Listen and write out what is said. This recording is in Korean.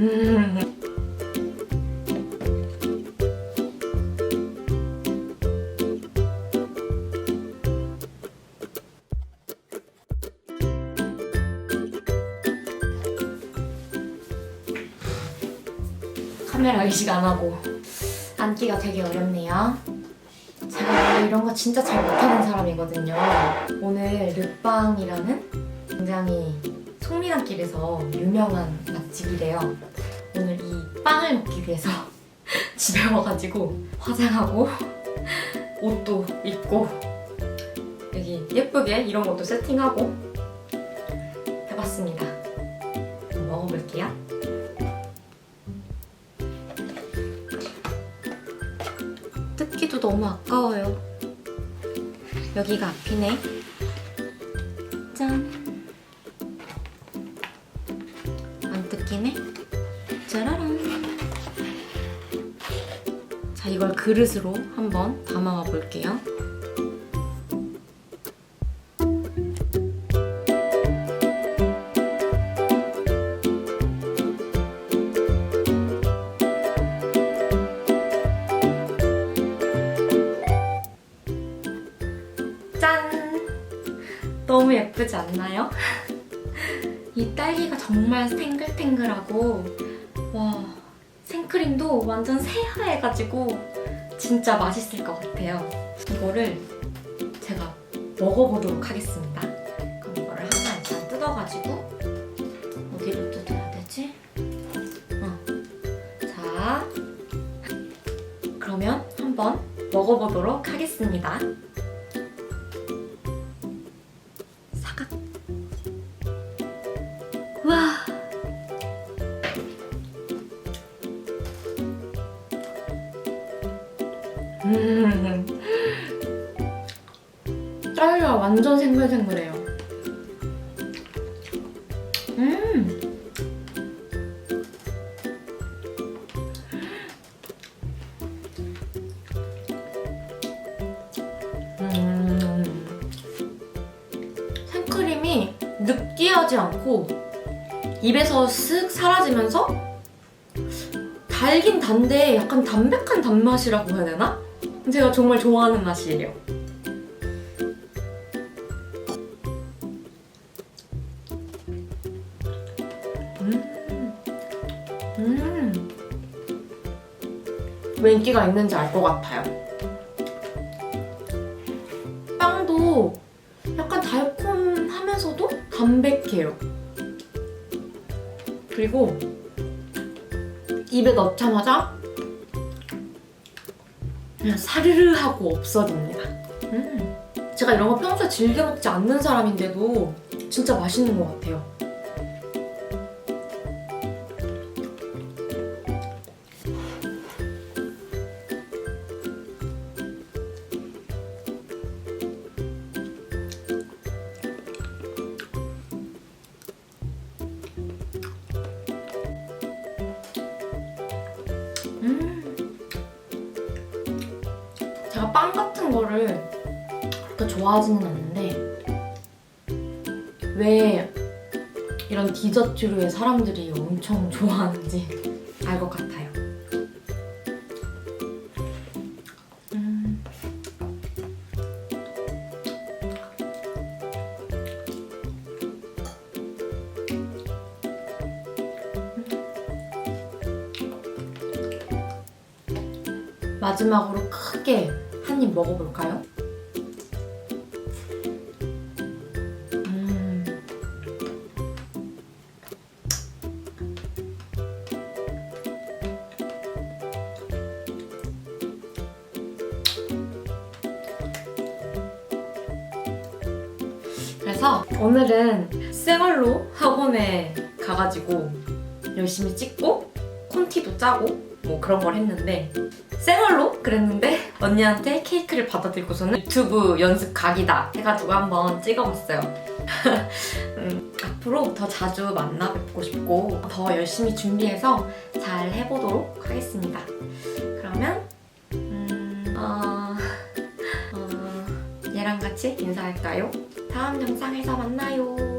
음. 카메라 의식 안 하고 앉기가 되게 어렵네요. 제가 이런 거 진짜 잘 못하는 사람이거든요. 오늘 르빵이라는 굉장히 속리단길에서 유명한 맛집이래요. 오늘 이 빵을 먹기 위해서 집에 와가지고 화장하고 옷도 입고 여기 예쁘게 이런 것도 세팅하고 해봤습니다. 먹어볼게요. 뜯기도 너무 아까워요. 여기가 앞이네. 짠. 안 뜯기네. 이걸 그릇으로 한번 담아와 볼게요. 짠! 너무 예쁘지 않나요? 이 딸기가 정말 탱글탱글하고 와 생크림도 완전 새하얘가지고 진짜 맛있을 것 같아요. 이거를 제가 먹어보도록 하겠습니다. 그럼 이거를 하나 일단 뜯어가지고 어디로 뜯어야 되지? 어. 자, 그러면 한번 먹어보도록 하겠습니다. 음. 딸기가 완전 생글생글해요. 음. 음. 생크림이 느끼하지 않고 입에서 쓱 사라지면서 달긴 단데 약간 담백한 단맛이라고 해야 되나? 제가 정말 좋아하는 맛이에요. 음. 음. 왜 인기가 있는지 알 것 같아요. 빵도 약간 달콤하면서도 담백해요. 그리고 입에 넣자마자 그냥 사르르 하고 없어집니다. 음. 제가 이런 거 평소에 즐겨 먹지 않는 사람인데도 진짜 맛있는 것 같아요. 제가 빵 같은 거를 그렇게 좋아하지는 않는데 왜 이런 디저트류의 사람들이 엄청 좋아하는지 알 것 같아요. 음. 마지막으로 크게 한 입 먹어볼까요? 음. 그래서 오늘은 생얼로 학원에 가가지고 열심히 찍고 콘티도 짜고 뭐 그런 걸 했는데 생얼로 그랬는데 언니한테 케이크를 받아들고서는 유튜브 연습 각이다 해가지고 한번 찍어봤어요. 음, 앞으로 더 자주 만나 뵙고 싶고 더 열심히 준비해서 잘 해보도록 하겠습니다. 그러면 음, 어, 어, 얘랑 같이 인사할까요? 다음 영상에서 만나요.